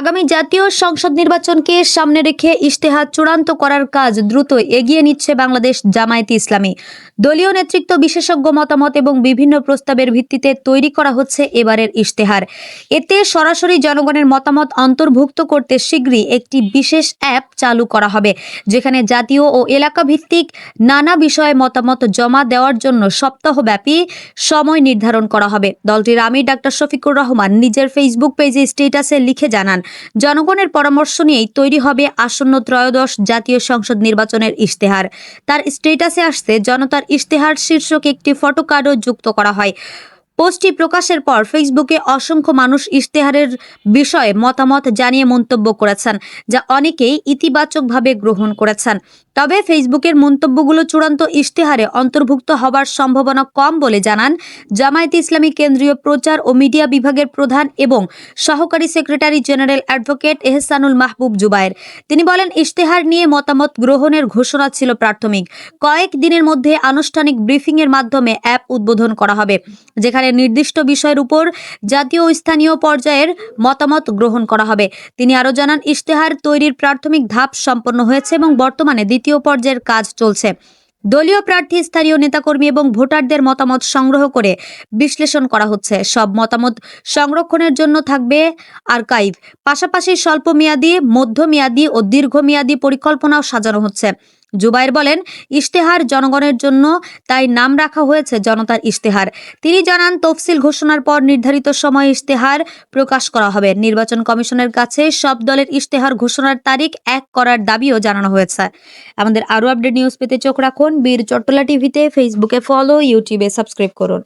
আগামী জাতীয় সংসদ নির্বাচনকে সামনে রেখে ইশতেহার চূড়ান্ত করার কাজ দ্রুত এগিয়ে নিচ্ছে বাংলাদেশ জামায়াতে ইসলামী। দলীয় নেতৃত্ব, বিশেষজ্ঞ মতামত এবং বিভিন্ন প্রস্তাবের ভিত্তিতে তৈরি করা হচ্ছে এবারের ইশতেহার। এতে সরাসরি জনগণের মতামত অন্তর্ভুক্ত করতে শীঘ্রই একটি বিশেষ অ্যাপ চালু করা হবে, যেখানে জাতীয় ও এলাকা ভিত্তিক নানা বিষয়ে মতামত জমা দেওয়ার জন্য সপ্তাহব্যাপী সময় নির্ধারণ করা হবে। দলটির আমির ডাক্তার শফিকুর রহমান নিজের ফেসবুক পেজে স্টেটাসে লিখে জানান জনগণের পরামর্শ নিয়েই তৈরি হবে আসন্ন ত্রয়োদশ জাতীয় সংসদ নির্বাচনের ইশতেহার। তার স্টেটাসে আসতে জনতার ইশতেহার শীর্ষক একটি ফটো কার্ডও যুক্ত করা হয়। পোস্টটি প্রকাশের পর ফেসবুকে অসংখ্য মানুষ ইশতেহারের বিষয়ে মতামত জানিয়ে মন্তব্য করেছেন, যা অনেকেই ইতিবাচকভাবে গ্রহণ করেছেন। তবে ফেসবুকের মন্তব্যগুলো চূড়ান্ত ইশতেহারে অন্তর্ভুক্ত হবার সম্ভাবনা কম বলে জানান জামায়াতে ইসলামী কেন্দ্রীয় প্রচার ও মিডিয়া বিভাগের প্রধান এবং সহকারী secretary general advocate Ehsanul Mahbub Zubair. তিনি বলেন, ইশতেহার নিয়ে মতামত গ্রহণের ঘোষণা ছিল প্রাথমিক। কয়েক দিনের মধ্যে আনুষ্ঠানিক ব্রিফিংয়ের মাধ্যমে অ্যাপ উদ্বোধন করা হবে, যেখানে নির্দিষ্ট বিষয়ের উপর জাতীয় ও স্থানীয় পর্যায়ের মতামত গ্রহণ করা হবে। তিনি আরও জানান, ইশতেহার তৈরির প্রাথমিক ধাপ সম্পন্ন হয়েছে এবং বর্তমানে দ্বিতীয় পর্যায়ের কাজ চলছে। দলীয় প্রার্থী, স্থানীয় নেতাকর্মী এবং ভোটারদের মতামত সংগ্রহ করে বিশ্লেষণ করা হচ্ছে। সব মতামত সংরক্ষণের জন্য থাকবে আর্কাইভ। পাশাপাশি স্বল্পমেয়াদী, মধ্যমেয়াদী ও দীর্ঘমেয়াদী পরিকল্পনাও সাজানো হচ্ছে। জুবাইর বলেন, ইশতেহার জনগণের জন্য তাই নাম রাখা হয়েছে জনতার ইশতেহার। তিনি জানান, তফসিল ঘোষণার পর নির্ধারিত সময় ইশতেহার প্রকাশ করা হবে। নির্বাচন কমিশনের কাছে সব দলের ইশতেহার ঘোষণার তারিখ এক করার দাবিও জানানো হয়েছে। আমাদের আরও আপডেট নিউজ পেতে চোখ রাখুন। বীর চট্টলা টিভিতে ফেসবুকে ফলো, ইউটিউবে সাবস্ক্রাইব করুন।